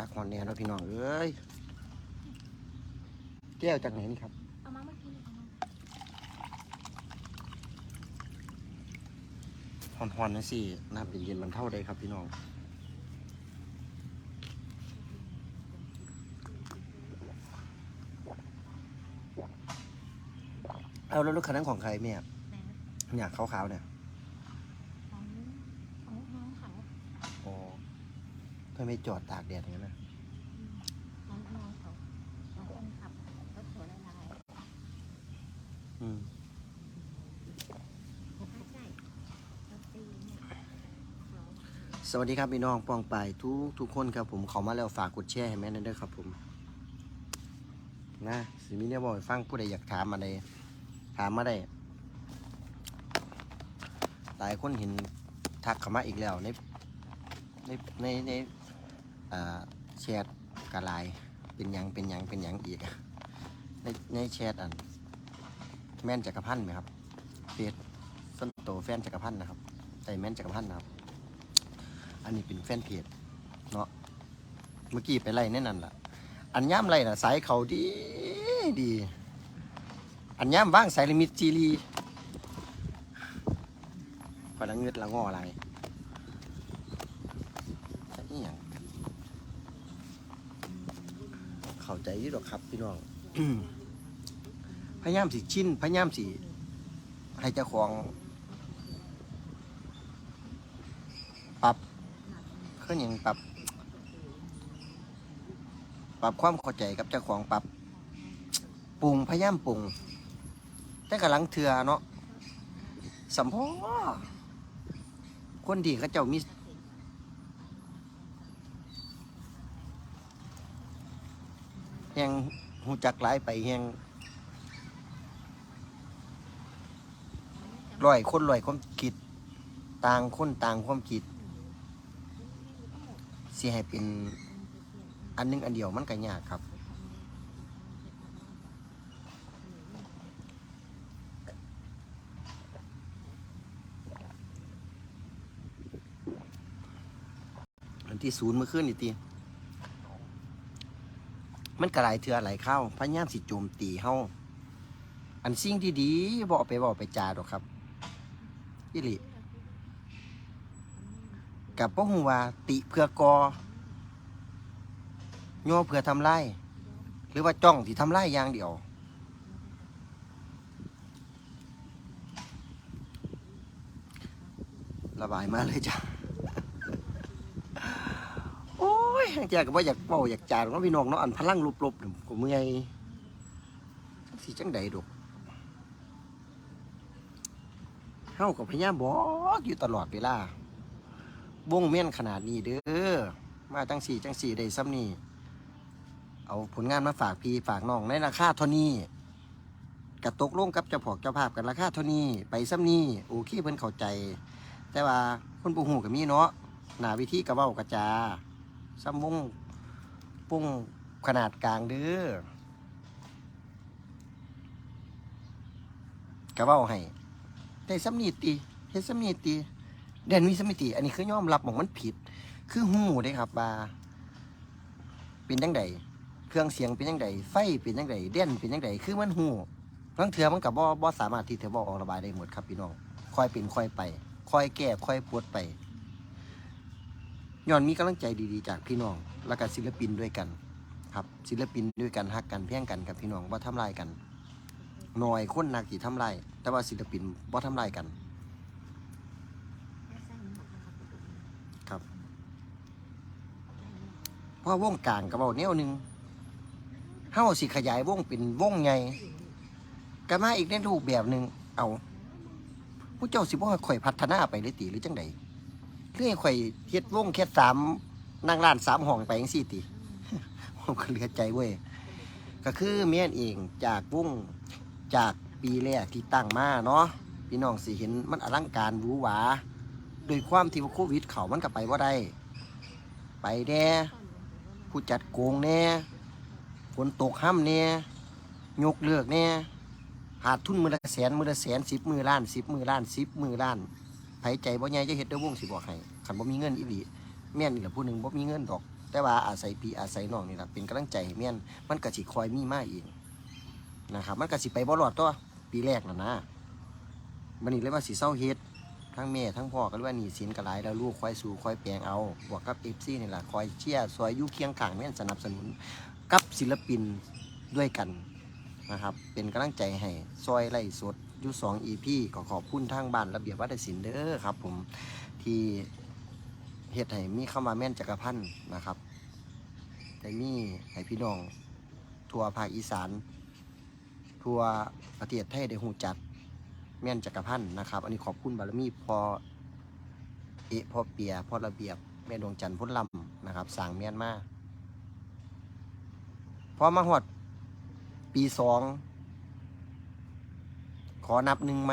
คักหอนแน่แล้วพี่น้องเอ้ยแก้วจากไหนนี่ครับเอามาเมื่อกี้เอามาหอนๆนะสิน้ำเย็นๆมันเท่าใดครับ พี่น้องเอาแล้วรถคันนั้นของใครแม่ไหนนะอยากขาวๆเนี่ย ของของน้องเขา อ๋อ ทำไมจอดตากแดดอย่างนั้นนะน้องน้องเขาน้องคนขับรถสวนลายอืมๆใช่รถตีเนี่ยเขาสวัสดีครับพี่น้องปองปายทุกทุกคนครับผมเขามาแล้วฝากกดแชร์ให้แม่นั่นด้วยครับผมนะสิมีเนี่ยบอกให้ฟังผู้ใดอยากถามอะไรถามมาได้หลายคนเห็นทักเข้ามาอีกแล้วในในในในอ่า แชทกระไลายเป็นยังเป็นยังเป็นยังอีกในในแชทอันแม่นจักรพันธ์ไหมครับเฟซส้นโตแฟนจักรพันธ์นะครับใส่แม่นจักรพันธ์นะครับ อันนี้เป็นแฟนเพจเนาะเมื่อกี้ไปไล่แน่นั่นล่ะ อันย่ามไล่น่ะสายเขาดีดี อันย่ามว่างสายลิมิตจีรีพอละเงืดละงออะไรนี่ยัง เข้าใจอยี่หรอกครับพี่น้อง พยายามสิชินพยายามสิให้เจ้าของปรับคืออย่างปรับ ปรับความเข้าใจกับเจ้าของปรับปรุงพยายามปรุงแต่กำลังเถื่อเนาะสัมพอคนดีเขาเจ้ามีแหงหู จักหลายไปแหงร้อยคนร้อยความคิด ต่างคนต่างความคิดสิให้เป็นอันหนึงอันเดียวมันก็ยากครับ อันที่ศูนย์เมื่อคืนนี่ตี มันกระไรเถื่อไหลเข้าพยายามสิโจมตีเฮาอันสิ่งที่ดีๆบอกไปบอกไปจาดอกครับยี่หลีกับพ่อหูว่าติเพื่อกอย่อเพื่อทำไรหรือว่าจ้องที่ทำไรอย่างเดียวระบายมาเลยจ้ะ โอ้ยแจก็ว่าอยากเป่าอยากจาดเนาะพี่น้องเนาะอันพลังลบๆเนี่ยผมเมื่อยสิจังใดดอกเฮากับพยายามบอกอยู่ตลอดเวลาวงเม่นขนาดนี้เด้อมาจังสี่จังสี่ได้ซ้ำนี่เอาผลงานมาฝากพี่ฝากน้องในราคาเท่านี้กระตกลงกับเจ้าผอกเจ้าภาพกันราคาเท่านี้ไปซ้ำนี่โอเคเพิ่นเข้าใจ แต่ว่าคนปูหูกับมีเนาะหนาวิธีกระเว้ากระจา ซ้ำวงปุ้งขนาดกลางเด้อกระเว้าให้ได้ซ้ำนี่ตีเฮ็ดซ้ำนีตีเดนวิสมิติอันนี้คือยอมรับบอกมันผิด คือหูเด้ครับว่าเป็นยังไงเครื่องเสียงเป็นยังไงไฟเป็นยังไงเด่นเป็นยังไงคือมันหูบางเถื่อมันกับบ่บ่สามารถที่จะบอกออกระบายได้หมดครับพี่น้องคอยเป็นคอยไปคอยแก้คอยปวดไป ย้อนมีกำลังใจดีๆจากพี่น้อง และกับศิลปินด้วยกัน ครับ ศิลปินด้วยกันฮักกันเพียงกันกับพี่น้องว่าทำลายกันหน่อยคนนักที่ทำลายแต่ว่าศิลปินบ่าทำลายกัน ครับเพราะวงกลางกับเบาแนวหนึ่งเฮาสิขยายวงเป็นวงใหญ่ก็มาอีกในรูปแบบหนึ่งเอาผู้เจ้าสิบ่ให้ข่อยพัฒนาไปเลยติหรือจังใด เรื่องข่อยเฮ็ดวงแค่สามนางล้านสามห้องไปจังซี่ติผมก็เหลือใจเว้ยก็คือเมียนเองจากวงจากปีแรกที่ตั้งมาเนาะพี่น้องสิเห็นมันอลังการหวือหวาโดยความที่ว่าโควิดเขามันก็ไปว่าได้ ไปแน่ผู้จัดโกงแน่ฝนตกห้ำแน่ยกเลิกแน่ขาทุนมือละแสนมือละแสนสิบมือล้านสิบมือล้านสิบมือล้าน ไผใจบ่ใหญ่จะเฮ็ดได้ววงสิบอกให้ขันบ่มีเงินอีหลีแม่นอีหละผู้หนึ่งบ่มีเงินดอก แต่ว่าอาศัยพี่อาศัยน้องนี่ล่ะเป็นกำลังใจให้แม่นมันก็สิคอยมีมาเองนะครับ มันก็สิไปบ่รอดตัวปีแรกน่ะนะมันนี่เลยว่าสิเศร้าเฮ็ดทั้งแม่ทั้งพ่อก็เลยว่าหนี่สินก็หลายแล้วลูกคอยสู่คอยแปลงเอาบวกกับ FC นี่แหละคอยเชียร์ซอยยู่เคียงข้างแม่นสนับสนุนกับศิลปินด้วยกันนะครับ เป็นกำลังใจให้ซอยไล่สด อยู่2 EP ก็ขอบคุณทางบ้านระเบียบวัฒนศิลป์เด้อครับ ผมที่เฮ็ดให้มีเข้ามาแม่นจักรพันธ์นะครับได้มีให้พี่น้อง ทัวภาคอีสาน ทัวประเทศไทยได้หูจักแม่นจักรพันธ์นะครับ อันนี้ขอบคุณบารมีพอเอะพอเปียพอระเบียบแม่ดวงจันทร์พ้นลำนะครับสร้างแม่นมาพอมาหอดปีสอง อนับหนึ่งไหม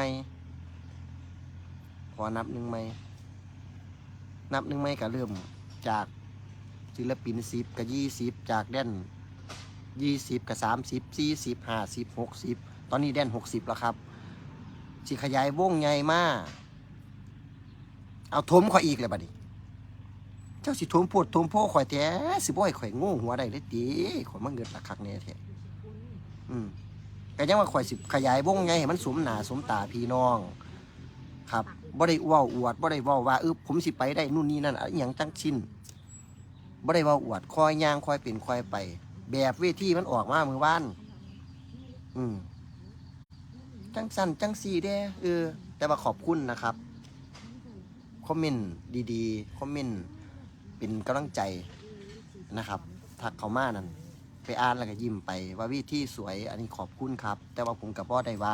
ขอนับหนึ่งไหมนับหนึ่งไหมก็เริ่มจากศิลปินสิบกับยี่สิบจากแดนยี่สิบกับสามสิบสี่สิบห้าสิบหกสิบตอนนี้แดนหกสิบแล้วครับสิขยายวงใหญ่มาก เอาทมข่อยอีกเลยบัดนี้ เจ้าสิทมพูดทมโพข่อยแท้สิบ่ให้ข่อยงูหัวได้เลยตีข่อยมาเงินละคักแน่แท้อืม ก็ยังว่าข่อยสิขยายวงใหญ่ให้มันสมหนาสมตาพี่น้อง ครับบ่ได้ว้าอวดบ่ได้ว้าว่าเออผมสิไปได้นู่นนี่นั่นอะอหยังจังชิ้นบ่ได้ว้าอวดคอยย่างคอยเป็นคอยไป แบบเวทีมันออกมาเมื่อวาน อืมจังสันจังสีเด้เออ แต่ว่าขอบคุณนะครับคอมเมนต์ดีๆคอมเมนต์เป็นกำลังใจนะครับทักเขามานั่น ไปอ่านแล้วก็ยิ้มไป ว่าวิธีสวยอันนี้ขอบคุณครับ แต่ว่าผมกับบ่ได้ว่า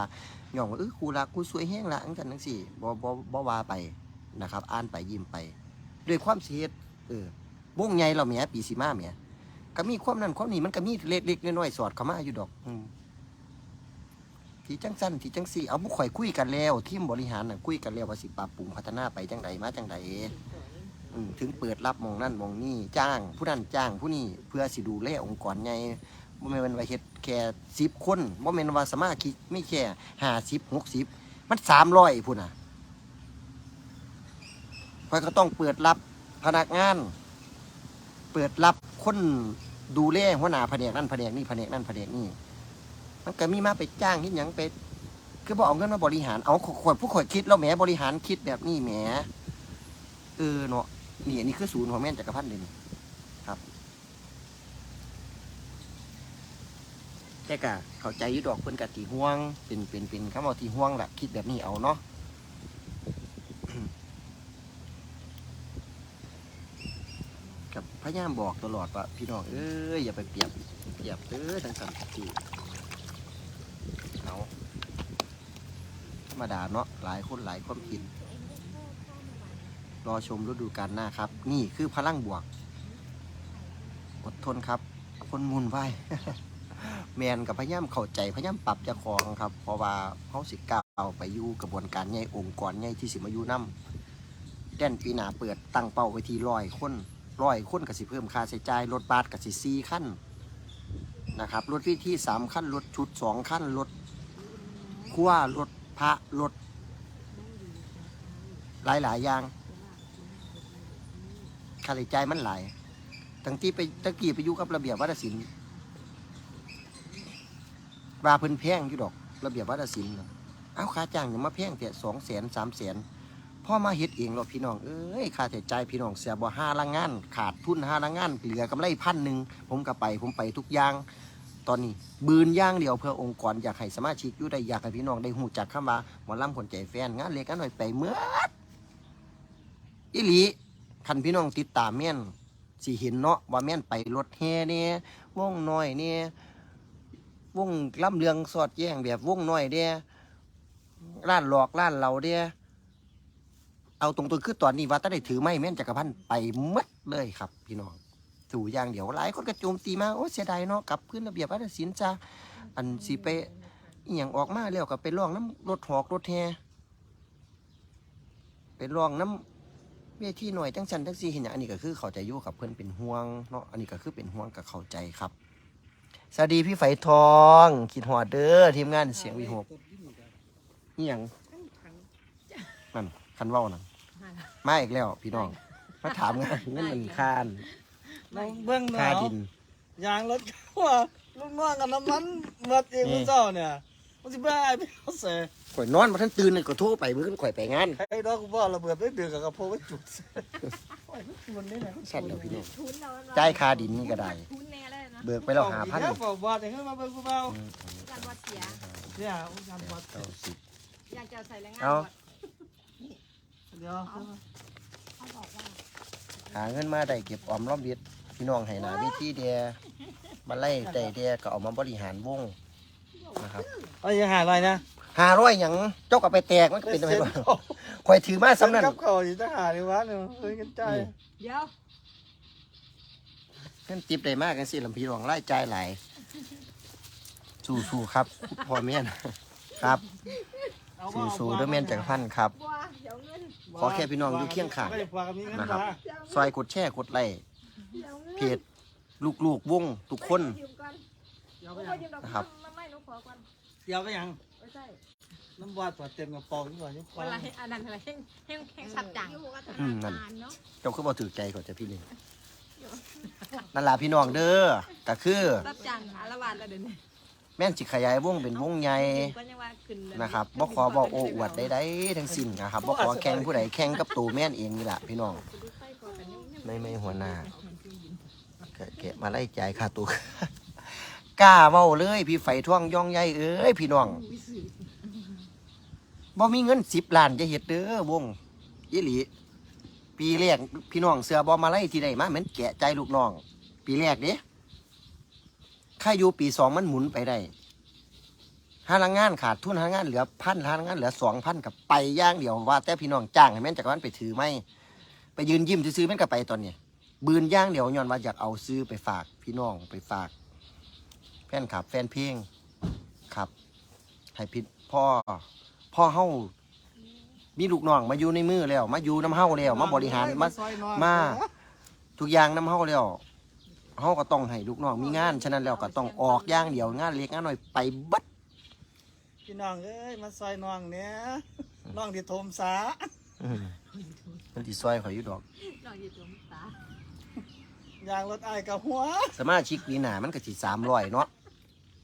ย่องว่าเออครูรักครูสวยแห้งละอังกันทั้งสี่บ่บ่บ่ว่าไปนะครับ อ่านไปยิ้มไป ด้วยความเสียดเออวงใหญ่เราเมียปีสีมาเมียก็มีความนั่นความนี้มันก็มีเล็กๆน้อยๆสอดเข้ามาอยู่ดอกอืมที่จังสั้นที่จังสี่เอาบุข่อยคุยกันแล้วทีมบริหารน่ะคุยกันแล้วว่าสิปรับปรุงพัฒนาไปจังใดมาจังใด อืมถึงเปิดรับหมองนั่นหมองนี่จ้าง ผู้นั้นจ้างผู้นี้เพื่อสิดูแลองค์กรใหญ่บ่แม่นว่าเฮ็ดแค่สิบคนบ่แม่นว่าสมาชิกไม่แค่ห้าสิบหกสิบมันสามร้อยพุ่นน่ะข้อยก็ต้องเปิดรับพนักงาน เปิดรับคนดูแลหัวหน้าแผนกนั่นแผนกนี่แผนกนั่นแผนกนี่มันก็มีมาไปจ้างที่ยังไปคือบอกเอาเงินมาบริหารเอาขวดผู้ข่อยคิดแล้วแหมบริหารคิดแบบนี้แหมเออเนาะ นี่อันนี้คือศูนย์ของแม่นจักรพันธ์เลยนี่ครับ แต่กะเข้าใจยุดอกเพิ่นกะตีห่วง เป็นเป็นเป็นคำว่าตีห่วงแหละคิดแบบนี้เอาเนาะกับพยายามบอกตลอดว่าพี่น้องเอ้ยอย่าไปเปรียบเปรียบเด้อทั้งสันติเอาธรรมดาเนาะหลายคนหลายความคิด รอชมฤดูกาลหน้าครับ นี่คือพลังบวก อดทนครับ คนมุนไหวแมนกับพยายามเข้าใจพยายามปรับจ้าของครับ เพราะว่าเขาสิก้าวไปอยู่กระบวนการใหญ่องค์กรใหญ่ที่สิมาอยู่นํแดนปีหนาเปิดตั้งเป้าไว้ที่ร้อยคนร้อยคนก็สิเพิ่มค่าใช้จ่ายรถบัสก็สิสี่ขั้นนะครับรถวิธีสามขั้นรถชุดสองขั้นรถขั้วรถพระรถหลายหลายอย่าง ค่าใช้จ่ายมันหลายตั้งที่ไปตะกี้ไปอยู่กับระเบียบวัฒนศิลป์ว่าเพิ่นแพงอยู่ดอก ระเบียบวัฒนศิลป์น่ะเอาค่าจ้างอย่ามาแพงแต่สองแสนสามแสนพ่อมาเฮ็ดเองเราพี่น้องเอ้ยค่าใช้จ่ายพี่น้องเสียบ่ห้าละงาน ขาดทุนห้าละงาน เหลือกำไรพันหนึ่งผมก็ไปผมไปทุกอย่าง ตอนนี้บืนย่างเดียวเพื่อองค์กรอยากให้สมาชิกอยู่ได้อยากให้พี่น้องได้หูจักคำว่าหมอลำคนใจแฟนงานเล็กกันหน่อยไปเมื่ออีหลี คันพี่น้องติดตามแม่นสิเห็นเนาะว่าแม่นไปรถแห่เนี่ยวงน้อยเนี่ยวงล่ำเรืองสอดแย้งแบบวงน้อยเด้ร้านหลอกร้านเหล่าเด้เอาตรงๆคือตอนนี้ว่าถ้าได้ถือไม้แม่นจักรพันธ์ไปหมดเลยครับ พี่น้องสู่อย่างเดียวหลายคนก็โจมตีมาโอ้เสียดายเนาะกลับพื้นระเบียบวัฒนศิลป์จ้าอันสิไปอย่างออกมาแล้วก็ไปร้องน้ำรถหอกรถแฮไปร้องน้ำ เวทีหน่อยจังสันจังซีเห็นอย่างอันนี้ก็คือเข้าใจอยู่กับเพื่อนเป็นห่วงเนาะอันนี้ก็คือเป็นห่วงกับเข้าใจครับสวัสดีพี่ไฝทองคิดหอดเด้อทีมงานเสียงวีหกนี่ยังนั่นคันเว้านั่นมาอีกแล้วพี่น้องมาถามงานเงินมันคานน้องเบื้องหค่านาดินยางรถเขาว่าลูกน้องกับน้ำมันหมดเองนี่มื้อเจ้าเนี่ย มันสิบ้าไอ้ไปเอาเสยข่อยนอนมาทันตื่นเลยก็โทรไปมื้อข่อยไปงานไอ้ดอกกูบอกระเบิดไม่เดือดกับกระโพงไว้จุดเสยโอ้ยมันนี่แหละสั่นแล้วพี่น้องทุนเราจ่ายค่าดินนี่ก็ได้ ทุนแน่เลยนะเบิกไปแล้วหาพันเดี๋ยวบอกบอดให้มาเบิ่งกูเบาการวัดเสีย เนี่ยงานบอดเก้าสิบ อยากจะใส่แรงงานเอา ก่อนเดี๋ยวเขาบอกว่าหาเงินมาได้เก็บออมรอมริดพี่น้องให้หนาวิธีเดียมาไล่ได้เดียก็เอามาบริหารวงนะ ครับเอาอย่าหาอะไรนะห้าร้อยหยังเจ้าก็ไปแตกมันก็เป็นทำไมเซ็บ่ข่อยถือมาสำนันกับเขาอยู่ทหารในวัดเนี่ยเฮ้ยกันใจเดี๋ยวเงินติบได้มากกันสิลำพี่น้องไล่จ่ายหลายสู้ๆครับพ่อแม่นครับ สู้ๆเด้วยแม่นจักรพันธ์ครับบัวเดี๋ยวเงินขอแค่พี่น้องอยู่เคียงข้างไม่ได้พากับมีเงินนะครับมาซอยกดแชร์กดไลค์เดี๋ยวเงินเพจลูกๆวงทุกคนยืมก่อนเดี๋ยวไม่ไปค่อยัยงยืมดอกนะครับมาไม่หนูข อก่อนเดี๋ยวไปยังไม่ใช่น้ำบอดตัวเต็มกระป๋องนี่ก่อนนี่เวลาให้อันนั้นอะไรแห้งแห้งแห้งสับจังอืมนั่นเจ้าคือบ่ถือใจก่อนจะพี่เลยนั่นล่ะพี่น้องเด้อก็คือสับจังอารวาสแล้วเดี๋ยวนี้แม่นสิขยายวงเป็นวงใหญ่ก็ยังว่าขึ้นเลยนะครับบ่ขอบอกโอ้อวดใดๆทั้งสิ้นนะครับบ่ขอแข่งผู้ใดแข่งกับตัวแม่นเองนี่ล่ะพี่น้องไม่ไม่หัวหน้าก็แกะมาไล่จ่ายค่าตัว กล้าเว้าเลย พี่ไฟท่วงย่องใหญ่เอ้ยพี่น้องบ่มีเงิน10ล้านจะเฮ็ดเด้อวงอีหลี ปีแรกพี่น้องเสือบ่มาไล่ที่ใดมาเหมือนแกะใจลูกน้อง ปีแรกเด้ค่าอยู่ปีสองมันหมุนไปได้ห้าลังงานขาดทุนห้างานเหลือพันห้าลังงานเหลือสองพันกับไปย่างเดียวว่า แต่พี่น้องจ้างให้แม่นจากวันไปถือไม่ไปยืนยิ้มซื้อแม่นก็ไปตอนเนี้ยบืนย่างเดียวย้อนว่าอยากเอาซื้อไปฝากพี่น้องไปฝาก นคลับ แฟนเพลงครับให้พิษพ่อพ่อเฮามีลูกน้องมาอยู่ในมือแล้ว มาอยู่น้ำเฮาแล้ว มาบริหารมามาทุกอย่างน้ำเฮาแล้วเฮาก็ต้องให้ลูกน้องมีงานฉะนั้นแล้วก็ต้องออกอย่างเดียวงานเล็กงานน้อยไปเบัดพี่น้องเอ้ยมาซอยน้องเนี่ยน้องที่โทมสาอืมมันสิซอยข่อยอยู่ดอกนอนอยู่ตรงตายางรถไอ้ายกับหัว สมาชิกปีหน้ามันก็สิ300เนาะ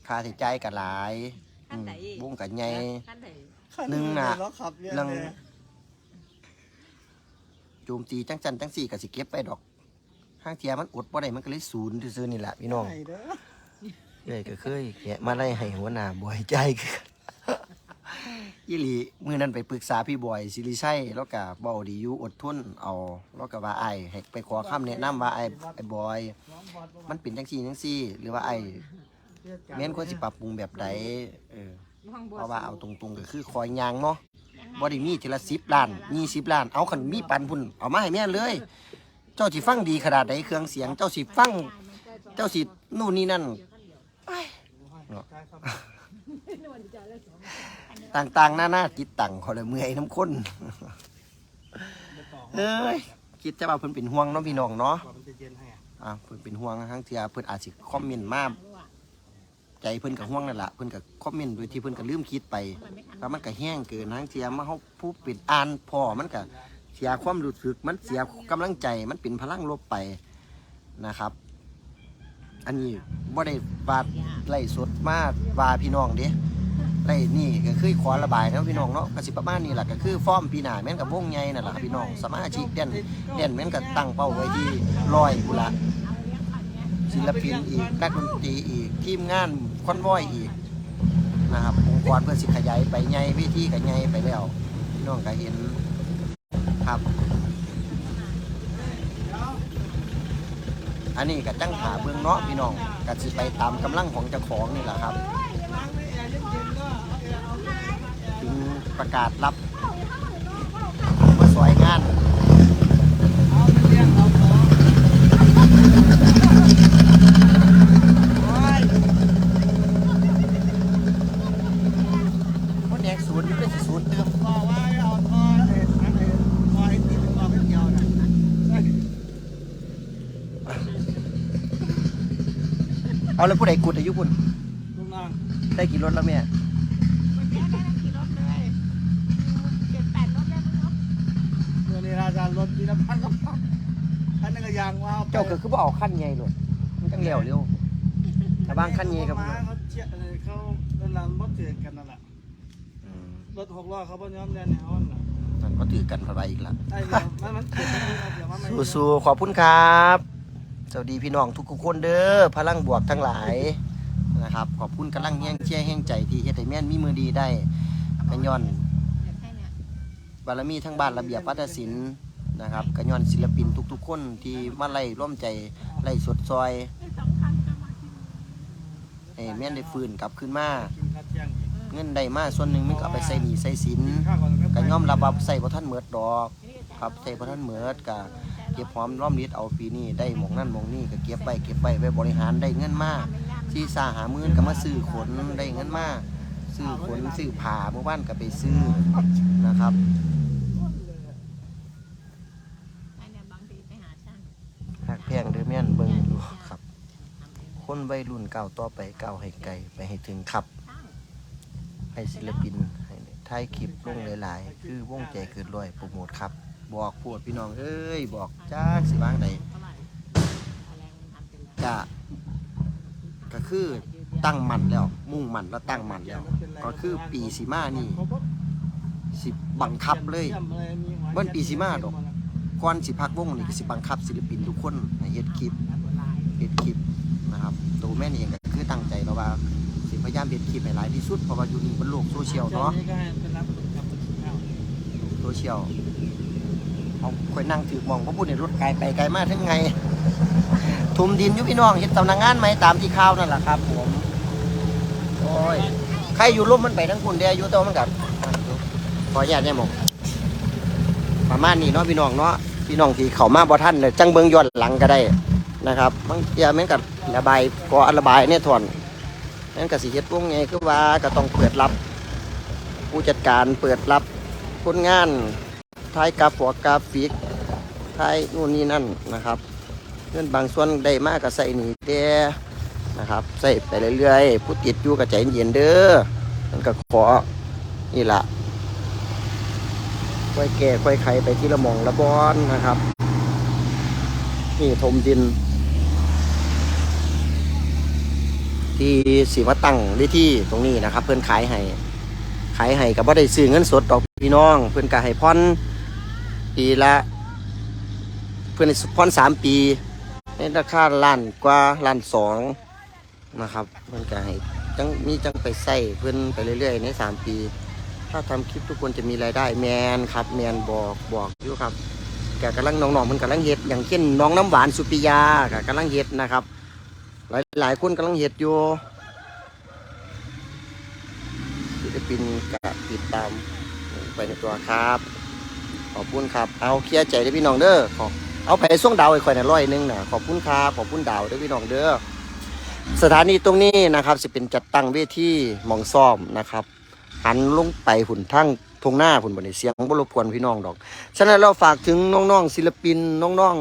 ค่าใช้จ่ายก็หลายขั้นไหนอืมวงก็ใหญ่ ขั้นไหนหนึ่งน่ะเราขับเรียนเรื่องเลยโจมตีจังจันจังสี่ก็สิเก็บไปดอกห้างเทียมันอดบ่ได้มันก็เลยศูนย์ซื่อๆนี่แหละพี่น้องไหเด้อเลยก็เคยแกะมาไล่ให้หัวหน้าบอยใจคือกันอีหลีมือนั้นไปปรึกษาพี่บอยสิริชัยแล้วก็เบาดีอยู่อดทนเอาแล้วก็ว่าไอ้ายให้ไปขอคำแนะนำว่าไอ้ไอ้บอย น้องบอดบ่มันเป็นจังซี่จังซี่ หรือว่าไอ้เรียกกัน แม่นควรสิปรับปรุงแบบใดเออห้องบัวเพราะว่าเอาตรงๆก็คือคอยยางเนาะบ่ได้มีทีละ10ล้าน20ล้าน เอาคันมีปันพุ่นเอามาให้แม่เลย เจ้าสิฟังดีขนาดใดเครื่องเสียง เจ้าสิฟัง เจ้าสินู่นนี่นั่นต่างๆหน้าหน้าจิตตังเขาเลยเมื่อยน้ำข้นเอ้ยคิดจะว่าเพิ่นเป็นห่วงเนาะพี่น้องเนาะบอกมันจะเย็นให้อะอ่าเพิ่นเป็นห่วงทั้งเทียเพิ่นอาจสิคอมเมนต์มา ใจเพิ่นก็ห่วงนั่นล่ะเพิ่นก็คอมเมนต์โดยที่เพิ่นก็ลืมคิดไปแล้วมันก็แห้งเกินทั้งเทียมาเฮาผู้ป็นอ่านพอมันก็เสียความรู้สึกมันเสียกำลังใจมันเป็นพลังลบไปนะครับ อันนี้บ่ได้บาดไล่สดมาวาพี่น้องเด้ได้นี่ก็คือขอระบายนะพี่น้องเนาะก็สิประมาณนี้แหละก็คือฟอร์มปีหน้าแม่นกับวงใหญ่นั่นแหละพี่น้องสมาชิกเด่นเด่นแม่นก็ตั้งเป้าไว้ที่ร้อยกุละศิลปินอีกนักดนตรีอีกทีมงาน คอนวอยอีกนะครับองค์กรเพื่อสิขยายไปใหญ่วิธีก็ใหญ่ไปแล้วพี่น้องก็เห็นครับ อันนี้ก็จังหาเบื้องเนาะพี่น้องก็สิไปตามกำลังของเจ้าของนี่แหละครับถึงประกาศรับมาสวยงาน เอาไปเลี้ยงเอาของโอ้ย มดแดงศูนย์นี่เป็นศูนย์เติม ต่อไว้เอาท่อเอ็นอันเอ็นท่อไอ้ที่เป็นท่อเป็นเดียวน่ะ เอา แล้วผู้ใดกุดอายุคุณลูกน้องได้กี่รถแล้วแม่มันแค่ได้กี่รถเลยเจ็ดแปดรถแล้วมึงเนาะเมื่อนี้ราชารถปีละพันก็พันอันนั้นก็ยางว่าเจ้าก็คือบ่เอาขั้นใหญ่เลยมันจังเร็วเร็วแต่บางขั้นใหญ่กับมาเขาเชี่ยเออเขาเวลาบ่ถือกันนั่นแหละอืมรถหกล้อเขาบ่ยอมแน่นอนน่ะมันก็ถือกันพอไปอีกละไอ้เดี๋ยวมันมันเกิดขึ้นเดี๋ยวมันไม่สู้ๆขอบคุณครับ สวัสดีพี่น้องทุกๆคนเด้อพลังบวกทั้งหลายนะครับ ขอบคุณกำลังแห้งเชี่ยแห้งใจที่เฮ็ดให้แม่นมีมือดีได้กันย้อนบารมีทั้งบ้านระเบียบวัฒนศิลป์นะครับกันย้อนศิลปินทุก ๆ คนที่มาไล่ร่วมใจไล่สดซอยให้แม่นได้ฟื้นกลับขึ้นมาเงินได้มาส่วนหนึ่งมันก็เอาไปใส่หนี้ใส่สินกินข้าวก่อนแล้วก็ยอมรับว่าใส่บ่ทันเหมิดดอก ครับใส่บ่ทันเหมิดก็เก็บหอมรอมริดเอาปีนี้ได้หมองนั่นหมองนี่ก็เก็บไว้เก็บไว้ไว้บริหารได้เงินมากที่สาหามื่นก็มาซื้อขนได้เงินมากซื้อขนซื้อผ้าเมื่อวานก็ไปซื้อนะครับหากแพงเด้อแม่นเบิ่งอยู่ครับ คนวัยรุ่นเก้าต่อไปเก้าให้ไกลไปให้ถึงครับ ให้ศิลปินให้ถ่ายคลิปลงหลาย ๆ คือวงใจเกิดร้อยโปรโมทครับ บอกพูดพี่น้องเอ้ยบอกจ้าสิวางใดเท่าไหร่อะไรมันจะก็คือตั้งมั่นแล้ว มุ่งมั่นแล้วตั้งมั่นแล้ว ก็คือปีสีมานี่สิบังคับเลยเบิ้นปีสีมาดอกก่อนสิพักวงนี่ก็สิบังคับศิลปินทุกคนให้เฮ็ดคลิปเฮ็ดคลิปนะครับตัวแม่นี่เองก็คือตั้งใจแล้วว่าสิพยายามเฮ็ดคลิปให้หลายที่สุดเพราะว่าอยู่นี่บนโลกโซเชียลเนาะโซเชียล เอาคอยนั่งถือมองเพราะพูดในรถไกลไปไกลมากทั้งไง ทุมดินยุพี่น้องเฮ็ดสำนักงานไหมตามที่ข่าวนั่นแหละครับ ผมโอ้ยใครอยู่ร่มมันไปทั้งคุณเดียอยู่แตัวามันกับขออนุญาตเนี่ยหมองประมาณนี้เนาะพี่น้องเนาะพี่น้องที่เขามาบ่ท่านเลยจังเบิงย้อนหลังก็ได้นะครับบางเทีแม่นกับระบายก็ระบายเนี่ยถอนแม่นกับสิเฮ็ดวงไงคือว่าก็ต้องเปิดรับ ผู้จัดการเปิดรับคนงาน ท้ายกราฟกราฟิกท้ายนู่นนี่นั่นนะครับเงินบางส่วนได้มากก็ใส่หนีเด้นะครับใส่ไปเรื่อยๆ ผู้ติดอยู่ก็ใจเย็นเด้อมันก็ขอนี่ละค่อยแก่ค่อยไขไปที่ละมองละบอนนะครับ นี่ถมดิน ที่สีมาตั้งไว้ที่ตรงนี้นะครับ เพื่อนขายให้ขายให้กับว่าได้ซื้อเงินสดดอกพี่น้อง เพื่อนก็ให้พร ปีละเพื่อนให้พรสามปี ในราคาล้านกว่าล้านสองนะครับเพื่อนก็ให้จังมีจังไปใส่เพื่อนไปเรื่อยๆ ในสามปี ถ้าทำคลิปทุกคนจะมีรายได้แมนครับ แมนบอกบอกอยู่ครับแกกำลังน้องๆมันกำลังเฮ็ดอย่างเช่นน้องน้ำหวานสุปิยาก็กำลังเฮ็ดนะครับ หลายหลายคนกำลังเฮ็ดอยู่ศิลปินกะติดตามไปในตัวครับ ขอบคุณครับ เอาเคลียร์ใจเด้พี่น้องเด้อขอเอาไปส่งดาวไอ้ข่อยน่ะร้อยหนึงน่ะขอบคุณครับขอบคุณดาวด้อพี่น้องเด้อสถานีตรงนี้นะครับจะเป็นจัดตั้งเวทีมองซ่อมนะครับหันลงไปหุ่นทั้งทงหน้าหุ่นบนเสียงบรบกวนพี่น้องดอก ฉะนั้นเราฝากถึงน้องๆศิลปินน้อง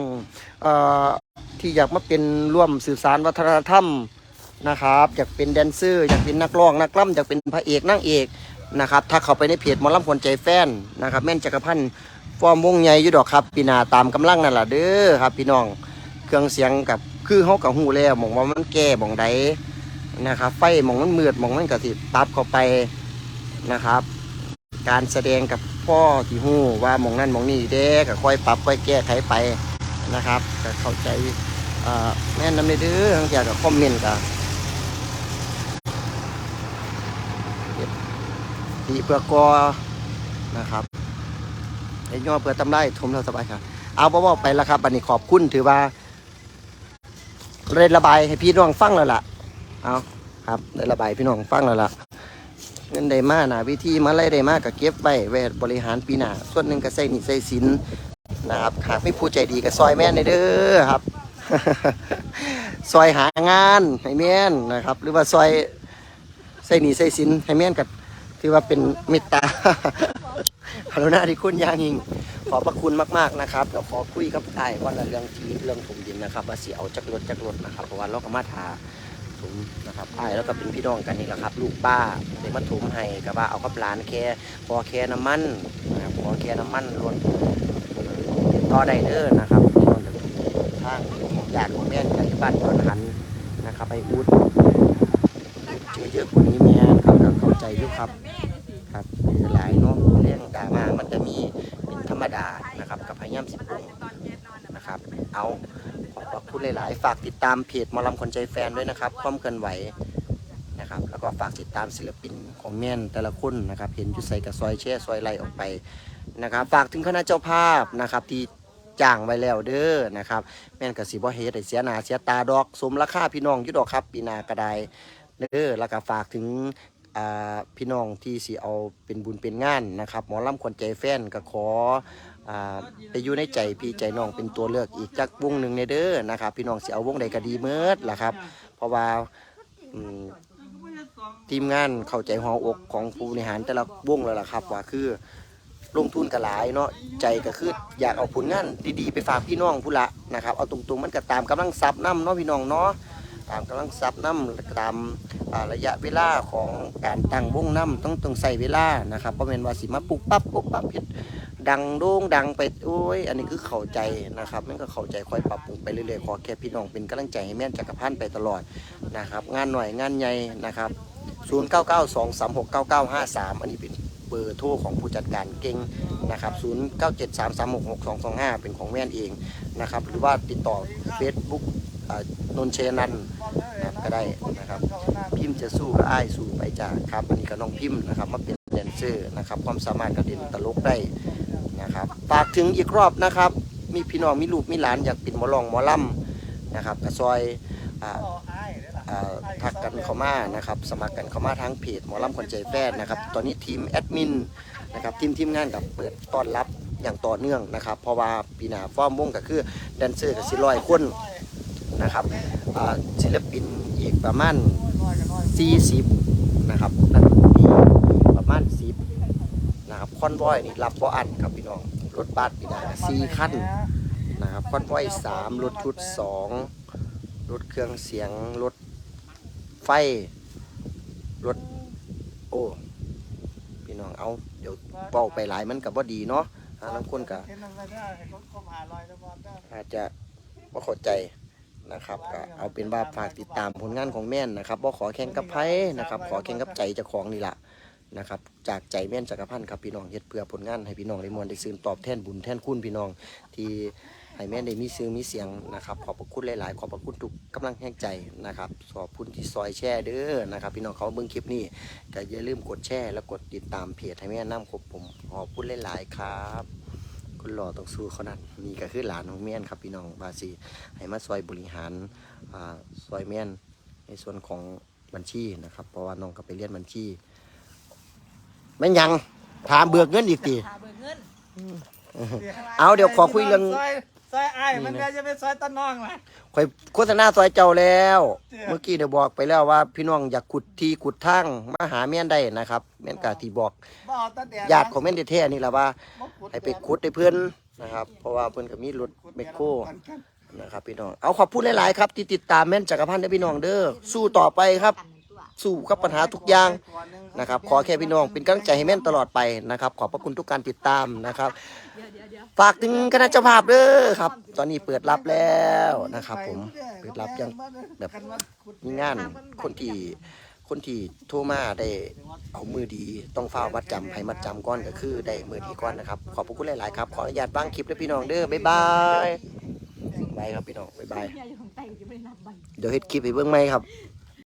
ๆที่อยากมาเป็นร่วมสื่อสารวัฒนธรรมนะครับ อยากเป็นแดนเซอร์ อยากเป็นนักร้องนักล่ำอยากเป็นพระเอกนางเอกนะครับถ้าเข้าไปในเพจมอลำคนใจแฟนนะครับ แม่นจักรพันธ์ ฟอร์มวงใหญ่อยู่ดอกครับปีหนาตามกำลังนั่นแหละเด้อครับ พี่น้องเครื่องเสียงกับคือเฮากับหูแล้วมองว่ามันแก่มองใดนะครับ ไฟมองมันมืดมองมันกระสิปรับเข้าไปนะครับ การแสดงกับพ่อที่หูว่ามองนั่นมองนี่เด้ก็ค่อยปรับค่อยแก้ไขไปนะครับก็เข้าใจเอ่อแม่นนำเด้อทางจากกับคอมเมนต์กับตีเปลือกกอนะครับ ไอ้ย่อเปลือกตำได้ทมเราสบายครับ เอาบ่าไปแล้วครับอันนี้ขอบคุณถือว่าได้ระบายให้พี่น้องฟังแล้วล่ะ เอาครับได้ระบายพี่น้องฟังแล้วล่ะ เงินได้มาหนาวิธีมาไล่ได้มากก็เก็บไว้ไว้บริหารปีหน้าส่วนหนึ่งก็ใส่หนี้ใส่สินนะครับหากไม่ผู้ใจดีก็ซอยแม่ในเด้อครับ ซอยหางานให้แม่นนะครับ หรือว่าซอยใส่หนี้ใส่สินให้แม่นกับถือว่าเป็นเมตตา พรุณาที่คุณยางิง ขอบพระคุณมากๆนะครับเดี๋ยวขอคุยกับไอ้ายวันละเรื่องทีเรื่องถมดินนะครับว่าเสียเอาจากรถจากรถนะครับเพราะว่าเราก็มาทาถมนะครับไอ้แล้วก็เป็นพี่น้องกันนี่แหละครับ ลูกป้าเดี๋ยวมาถมให้กับว่าเอากับหลานแค่พอแค่น้ำมันนะครับพอแค่น้ำมันล้วนติดต่อได้เด้อนะครับพี่น้องางของญาติของแม่นกับบ้านตอนหันนะครับไอ้อุดเจอเยอะกว่านี้แม่ครับเข้าใจอยู่ครับ คือหลายเนาะเรื่องดรามามันจะมีเป็นธรรมดานะครับกับพยายามสิบปงนะครับ เอาขอบพระคุณหลาย ๆ ฝากติดตามเพจมอลำคนใจแฟนด้วยนะครับความเกินไหวนะครับ แล้วก็ฝากติดตามศิลปินของแม่นแต่ละคนนะครับเห็นจุดใส่กับซอยแช่ซอยไล่ออกไปนะครับ ฝากถึงคณะเจ้าภาพนะครับที่จ้างไว้แล้วเด้อนะครับ แม่นกับสีบ่เฮ็ดให้เสียหน้าเสียตาดอกสมราคาพี่น้องยุดอกครับปีนากระไดเด้อแล้วก็ฝากถึง พี่น้องที่สิเอาเป็นบุญเป็นงานนะครับ หมอลำขวัญใจแฟนก็ขออไปอยู่ในใจพี่ใจน้องเป็นตัวเลือกอีกจักวงหนึ่งในเด้อนะครับ พี่น้องสิเอาวงใดก็ดีเมิดล่ะครับ เพราะว่าทีมงานเข้าใจหัวอกของผู้บริหารแต่ละวงแล้วล่ะครับ ว่าคือลงทุนกระหลายเนาะใจก็คืออยากเอาผลงานดีๆไปฝากพี่น้องผู้ละนะครับ เอาตรงๆมันก็ตามกำลังทรัพย์น้ำเนาะพี่น้องเนาะ ตามกำลังทรัพย์น้ำตามาระยะเวลาของการตั้งวงน้ำต้องต้องใส่เวลานะครับเพราะเป็นว่าสิมาปลุกปั๊บปุ๊บปั๊บเฮ็ดดังโด่งดังไปโอ้ยอันนี้คือเข้าใจนะครับมันก็เข้าใจค่อยปรับปรุงไปเรื่อยๆขอแค่พี่น้องเป็นกำลังใจให้แม่นจักรพันธ์ไปตลอดนะครับ งานหน่อยงานใหญ่นะครับ0 9 9 2 3 6 9 9 5 3 อันนี้เป็นเบอร์โทรของผู้จัดการเก่งนะครับ 0 9 7 3 3 6 6 2 2 5 เป็นของแม่นเองนะครับ หรือว่าติดต่อ Facebook นนเชนันนะครับก็ได้นะครับ พิมพ์จะสู้ก็อ้ายสู้ไปจ้าครับอันนี้ก็น้องพิมพ์นะครับ มาเป็นแดนเซอร์นะครับ ความสามารถกระเด็นตลกได้นะครับฝากถึงอีกรอบนะครับ มีพี่น้องมีลูกมีหลานอยากเป็นหมอลองหมอลำนะครับกระซอยทักกันเข้ามานะครับ สมัครกันเข้ามาทางเพจหมอลำคนใจแฟนนะครับ ตอนนี้ทีมแอดมินนะครับทีมทีมงานกับเปิดต้อนรับอย่างต่อเนื่องนะครับ เพราะว่าปีหน้าฟอร์มวงก็คือแดนเซอร์กับสิร้อยคน นะครับศิลปินอีกประมาณ40นะครับนักดนตรีประมาณ10นะครับคอนวอยนี่รับบ่อันครับพี่น้องรถบัสพี่นาสี่คันนะครับคอนวอยสามรถชุดสองรถเครื่องเสียงรถไฟรถโอ้พี่น้องเอาเดี๋ยวเป้าไปหลายมันกับว่าดีเนาะหาลังคนกับอาเขาผ่าลอยตะได้อาจจะบ่เข้าใจ นะครับก็เอาเป็นว่าฝากติดตามผลงานของแม่นนะครับบ่ขอแข่งกับไผนะครับขอแข่งกับใจเจ้าของนี่ละนะครับจากใจแม่นจักรพันธ์ครับพี่น้องเฮ็ดเพื่อผลงานให้พี่น้องได้มวลได้ซื้อตอบแทนบุญแทนคุณพี่น้องที่ให้แม่นได้มีซื้อมีเสียงนะครับขอบพระคุณหลาย ๆ ขอบพระคุณทุกกำลังแห่งใจนะครับขอบคุณที่ซอยแชร์เด้อนะครับ พี่น้องเขาเบิ่งคลิปนี้ก็อย่าลืมกดแชร์และกดติดตามเพจให้แม่น้ำครบผมขอบคุณหลาย ๆ ครับ คนหล่อต้องสู้เขานั่นนี่ก็คือหลานของแม่นครับพี่น้องบาซีให้มาซอยบริหารอ่าซอยแม่นในส่วนของบัญชีนะครับ เพราะว่าน้องก็ไปเรียนบัญชีแม่นยังถามเบิกเงินอีกทีพาเบิกเงิน เอาเดี๋ยวขอคุยเรื่องซอย ซอยไอ้ายมันแม่จะเป็นซอยตะน้องล่ะคอยโฆษณาซอยเจ้าแล้ว เจ้า เมื่อกี้เดี๋ยวบอกไปแล้วว่าพี่น้องอยากขุดที่ขุดทางมาหาแม่นได้นะครับ แม่นกาที่บอกบ่เอาตะแดดญาติของแม่นแท้ๆนี่แหละว่าบ่ขุดให้ไปขุดให้เพื่อนนะครับ เพราะว่าเพื่อนก็มีรถเมคโครนะครับพี่น้อง เอาขอบคุณหลายๆครับที่ติดตามแม่นจักรพันธ์ได้พี่น้องเด้อ สู้ต่อไปครับกันตัวสู้กับปัญหาทุกอย่าง นะครับขอแค่พี่น้องเป็นกำลังใจให้แม่นตลอดไปนะครับ ขอบพระคุณทุกการติดตามนะครับ ฝากถึงคณะเจ้าภาพเด้อครับ ตอนนี้เปิดรับแล้วนะครับ ผมเปิดรับยังแบบมีงานคนที่คนที่โทรมาได้เอามือดีต้องฟ้าวัดจำให้มัดจำก้อนก็คือได้มือดีก้อนนะครับ ขอบพระคุณหลาย ๆ ครับ ขออนุญาตบ้างคลิปด้วยพี่น้องเด้อบ๊ายบายบายครับพี่น้องบ๊ายบายเดี๋ยวเฮ็ดคลิปให้เบิ่งไหมครับ